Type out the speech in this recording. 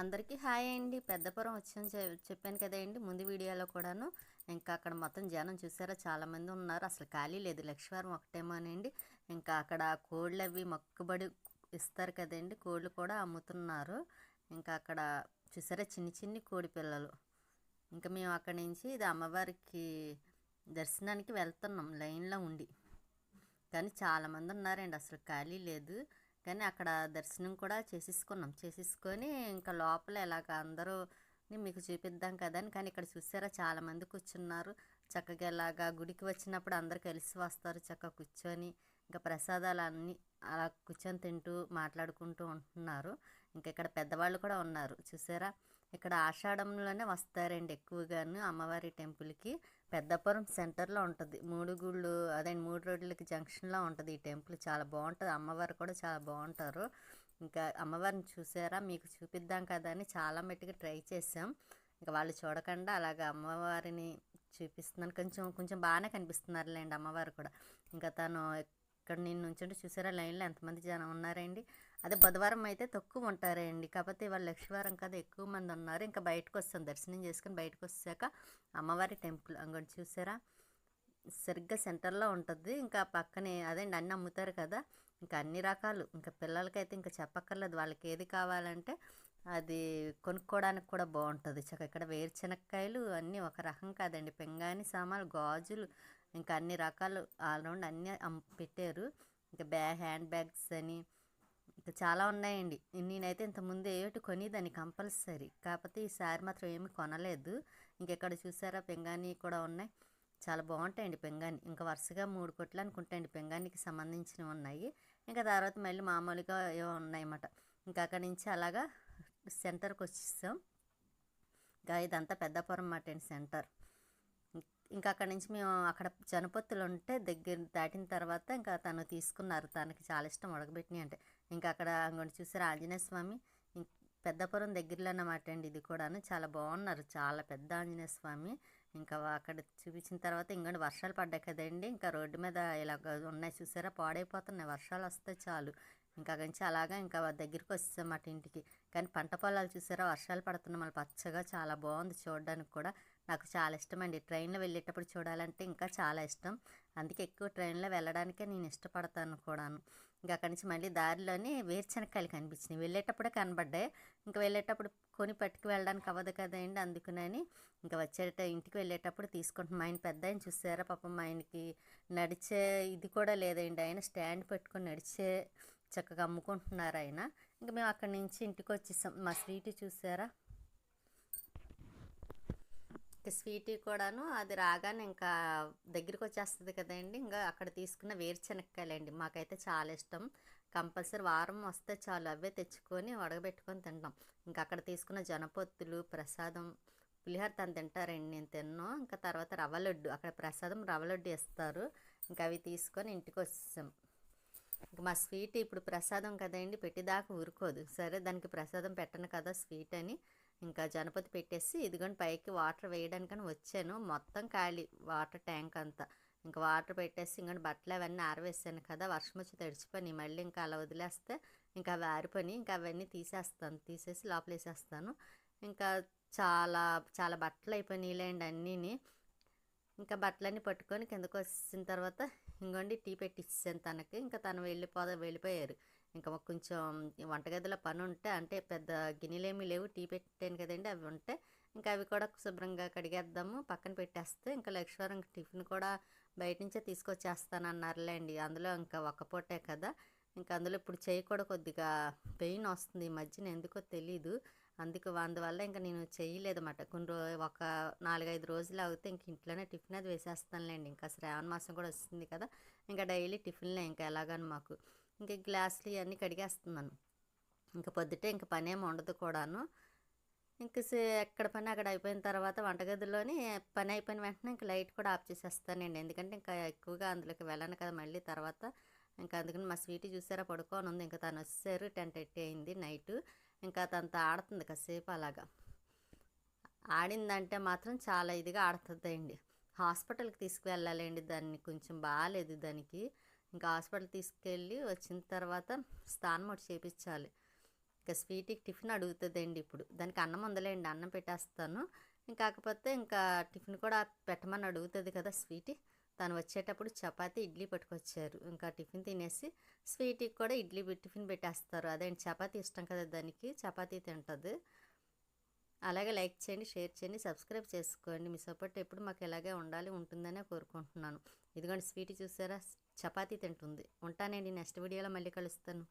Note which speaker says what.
Speaker 1: అందరికీ హాయ్ అండి. పెద్దపురం వచ్చాను చెప్పాను కదండి. ముందు వీడియోలో కూడాను ఇంకా అక్కడ మొత్తం జనం చూసారా? చాలామంది ఉన్నారు. అసలు ఖాళీ లేదు. లక్ష్మీవారం ఒకటేమోనండి. ఇంకా అక్కడ కోళ్ళు అవి మొక్కుబడి ఇస్తారు కదండి. కోళ్ళు కూడా అమ్ముతున్నారు. ఇంకా అక్కడ చూసారా? చిన్ని చిన్ని కోడి పిల్లలు. ఇంకా మేము అక్కడి నుంచి ఇది అమ్మవారికి దర్శనానికి వెళ్తున్నాం. లైన్లో ఉండి. కానీ చాలామంది ఉన్నారండి. అసలు ఖాళీ లేదు. కానీ అక్కడ దర్శనం కూడా చేసేసుకున్నాం. చేసేసుకొని ఇంకా లోపల ఎలాగ అందరూ మీకు చూపిద్దాం కదా అని. కానీ ఇక్కడ చూసారా చాలామంది కూర్చున్నారు. చక్కగా ఇలాగా గుడికి వచ్చినప్పుడు అందరు కలిసి వస్తారు చక్కగా కూర్చొని. ఇంకా ప్రసాదాలు అన్నీ అలా కూర్చొని తింటూ మాట్లాడుకుంటూ ఉంటున్నారు. ఇంకా ఇక్కడ పెద్దవాళ్ళు కూడా ఉన్నారు. చూసారా? ఇక్కడ ఆషాఢంలోనే వస్తారండి ఎక్కువగాను అమ్మవారి టెంపుల్కి. పెద్దపురం సెంటర్లో ఉంటుంది. మూడు గుళ్ళు అదే మూడు రోడ్లకి జంక్షన్లో ఉంటుంది ఈ టెంపుల్. చాలా బాగుంటుంది. అమ్మవారు కూడా చాలా బాగుంటారు. ఇంకా అమ్మవారిని చూసారా? మీకు చూపిద్దాం కదా అని చాలా మట్టుగా ట్రై చేసాం ఇంకా వాళ్ళు చూడకుండా అలాగ అమ్మవారిని చూపిస్తున్నాను. కొంచెం కొంచెం బాగానే కనిపిస్తున్నారులేండి అమ్మవారు కూడా. ఇంకా తను ఇక్కడ నేను నుంచుంటే చూసారా లైన్లో ఎంతమంది జనం ఉన్నారండి. అదే బుధవారం అయితే తక్కువ ఉంటారండి. కాకపోతే ఇవాళ లక్ష్మీవారం కదా ఎక్కువ మంది ఉన్నారు. ఇంకా బయటకు వస్తాం. దర్శనం చేసుకుని బయటకు వచ్చాక అమ్మవారి టెంపుల్ అంగడి చూసారా? సరిగ్గా సెంటర్లో ఉంటుంది. ఇంకా పక్కనే అదేండి అన్నీ అమ్ముతారు కదా. ఇంకా అన్ని రకాలు. ఇంకా పిల్లలకైతే ఇంకా చెప్పక్కర్లేదు. వాళ్ళకి ఏది కావాలంటే అది కొనుక్కోవడానికి కూడా బాగుంటుంది. చక్క ఇక్కడ వేరుశనక్కాయలు అన్నీ ఒక రకం కాదండి. పెంగాని సామాన్లు గాజులు ఇంకా అన్ని రకాలు ఆల్రౌండ్ అన్నీ పెట్టారు. ఇంకా బ్యాగ్ హ్యాండ్ బ్యాగ్స్ అని ఇంకా చాలా ఉన్నాయండి. నేనైతే ఇంతకుముందు ఏమిటి కొనేదాన్ని కంపల్సరీ. కాకపోతే ఈసారి మాత్రం ఏమి కొనలేదు. ఇంకెక్కడ చూసారా? పెంగాని కూడా ఉన్నాయి. చాలా బాగుంటాయండి పెంగాని ఇంకా వరుసగా మూడు కొట్లు అనుకుంటాయండి పెంగానికి సంబంధించినవి ఉన్నాయి. ఇంకా తర్వాత మళ్ళీ మామూలుగా ఏవో ఉన్నాయన్నమాట. ఇంకా అక్కడి నుంచి అలాగా సెంటర్కి వచ్చేసాం. ఇంకా ఇదంతా పెద్దపురం మాట అండి సెంటర్. ఇంకా అక్కడ నుంచి మేము అక్కడ జనపత్తులు ఉంటే దగ్గర దాటిన తర్వాత ఇంకా తను తీసుకున్నారు. తనకి చాలా ఇష్టం ఉడకబెట్టిన అంటే. ఇంకా అక్కడ అంగడి చూసారు ఆంజనేయ స్వామి. పెద్దపురం దగ్గరలో అన్నమాట అండి ఇది కూడాను. చాలా బాగున్నారు. చాలా పెద్ద ఆంజనేయ స్వామి. ఇంకా అక్కడ చూపించిన తర్వాత ఇంకోటి వర్షాలు పడ్డాయి కదండి. ఇంకా రోడ్డు మీద ఇలా ఉన్నాయి చూసారా? పాడైపోతున్నాయి. వర్షాలు వస్తే చాలు. ఇంకా అక్కడి నుంచి అలాగా ఇంకా దగ్గరికి వచ్చేసామాట ఇంటికి. కానీ పంట పొలాలు చూసారా? వర్షాలు పడుతున్న మళ్ళీ పచ్చగా చాలా బాగుంది చూడడానికి కూడా. నాకు చాలా ఇష్టం అండి ట్రైన్లో వెళ్ళేటప్పుడు చూడాలంటే ఇంకా చాలా ఇష్టం. అందుకే ఎక్కువ ట్రైన్లో వెళ్ళడానికే నేను ఇష్టపడతాను కూడాను. ఇంకా అక్కడి నుంచి మళ్ళీ దారిలోనే వేరుశనక్కాయలు కనిపించినాయి. వెళ్ళేటప్పుడే కనబడ్డాయి. ఇంకా వెళ్ళేటప్పుడు కొని పట్టుకు వెళ్ళడానికి అవ్వదు కదండి అందుకునని ఇంకా వచ్చేట ఇంటికి వెళ్ళేటప్పుడు తీసుకుంటున్నాం ఆయన పెద్ద ఆయన చూసారా? పాపం ఆయనకి నడిచే ఇది కూడా లేదండి. ఆయన స్టాండ్ పెట్టుకొని నడిచే చక్కగా అమ్ముకుంటున్నారు ఆయన. ఇంకా మేము అక్కడి నుంచి ఇంటికి వచ్చేసాం. మా స్వీట్ చూసారా? స్వీట్ కూడాను అది రాగానే ఇంకా దగ్గరికి వచ్చేస్తుంది కదండి. ఇంకా అక్కడ తీసుకున్న వేరుశనక్కాయలండి మాకైతే చాలా ఇష్టం. కంపల్సరీ వారం వస్తే చాలు. అవే తెచ్చుకొని వడగబెట్టుకొని తింటాం. ఇంకా అక్కడ తీసుకున్న జనపొత్తులు ప్రసాదం పులిహోర తను తింటారండి. నేను తిన్నాను ఇంకా తర్వాత రవ్వ లడ్డు. అక్కడ ప్రసాదం రవ్వ లడ్డు ఇస్తారు ఇంకా అవి తీసుకొని ఇంటికి వచ్చేసాం. మా స్వీట్ ఇప్పుడు ప్రసాదం కదండి పెట్టేదాకా ఊరుకోదు. సరే దానికి ప్రసాదం పెట్టను కదా స్వీట్ అని. ఇంకా జనపతి పెట్టేసి ఇదిగోండి పైకి వాటర్ వేయడానికని వచ్చాను. మొత్తం ఖాళీ వాటర్ ట్యాంక్ అంతా. ఇంకా వాటర్ పెట్టేసి ఇంకా బట్టలు అవన్నీ ఆరవేసాను కదా వర్షం వచ్చి తడిచిపోయి మళ్ళీ ఇంకా అలా వదిలేస్తే ఇంకా అవి ఆరిపోయి ఇంకా అవన్నీ తీసేస్తాను. తీసేసి లోపల వేసేస్తాను ఇంకా చాలా చాలా బట్టలు అయిపోయినాయిలేండి అన్నీని. ఇంకా బట్టలన్నీ పట్టుకొని కిందకు వచ్చిన తర్వాత ఇంకోండి టీ పెట్టించాను తనకి. ఇంకా తను వెళ్ళిపో వెళ్ళిపోయారు. ఇంకా మాకు కొంచెం వంటగదిలో పని ఉంటే అంటే పెద్ద గిన్నెలేమీ లేవు. టీ పెట్టాను కదండి అవి ఉంటే ఇంకా అవి కూడా శుభ్రంగా కడిగేద్దాము. పక్కన పెట్టేస్తే ఇంకా లక్ష్మీవారం టిఫిన్ కూడా బయట నుంచే తీసుకొచ్చేస్తాను అన్నారులేండి అందులో ఇంకా ఒక్క పూటే కదా. ఇంకా అందులో ఇప్పుడు చేయి కూడా కొద్దిగా పెయిన్ వస్తుంది ఈ మధ్యన ఎందుకో తెలీదు. అందుకు అందువల్ల ఇంకా నేను చేయలేదన్నమాట కొన్ని రో ఒక నాలుగైదు రోజులు అవుతే ఇంక ఇంట్లోనే టిఫిన్ అది వేసేస్తానులేండి. ఇంకా శ్రావణ మాసం కూడా వస్తుంది కదా ఇంకా డైలీ టిఫిన్లే ఇంకా ఎలాగని మాకు. ఇంకా గ్లాసులు ఇవన్నీ కడిగేస్తున్నాను. ఇంకా పొద్దుటే ఇంకా పని ఏమి ఉండదు కూడాను. ఇంక ఎక్కడ పని అక్కడ అయిపోయిన తర్వాత వంటగదిలోని పని అయిపోయిన వెంటనే ఇంకా లైట్ కూడా ఆఫ్ చేసేస్తానండి. ఎందుకంటే ఇంకా ఎక్కువగా అందులోకి వెళ్ళను కదా మళ్ళీ తర్వాత. ఇంకా అందుకని మా స్వీట్ చూసారా పడుకొని ఉంది ఇంకా తను వచ్చారు టెన్ థర్టీ అయింది నైట్. ఇంకా తనతో ఆడుతుంది కాసేపు అలాగా. ఆడిందంటే మాత్రం చాలా ఇదిగా ఆడుతుందండి. హాస్పిటల్కి తీసుకువెళ్ళాలండి దాన్ని కొంచెం బాగాలేదు దానికి. ఇంకా హాస్పిటల్ తీసుకెళ్ళి వచ్చిన తర్వాత స్నానం ఒకటి చేపించాలి. ఇంకా స్వీట్కి టిఫిన్ అడుగుతుందండి ఇప్పుడు. దానికి అన్నం ఉందలేండి అన్నం పెట్టేస్తాను. కాకపోతే ఇంకా టిఫిన్ కూడా పెట్టమని అడుగుతుంది కదా స్వీట్. తను వచ్చేటప్పుడు చపాతి ఇడ్లీ పట్టుకొచ్చారు. ఇంకా టిఫిన్ తినేసి స్వీట్కి కూడా ఇడ్లీ టిఫిన్ పెట్టేస్తారు. అదేంటి చపాతీ ఇష్టం కదా దానికి చపాతీ తింటుంది. అలాగే లైక్ చేయండి షేర్ చేయండి సబ్స్క్రైబ్ చేసుకోండి. మీ సపోర్ట్ ఎప్పుడు మాకు ఇలాగే ఉండాలి ఉంటుందనే కోరుకుంటున్నాను. ఇదిగోండి స్వీట్ చూసారా? చపాతీ తింటుంది. ఉంటానండి నెక్స్ట్ వీడియోలో మళ్ళీ కలుస్తాను.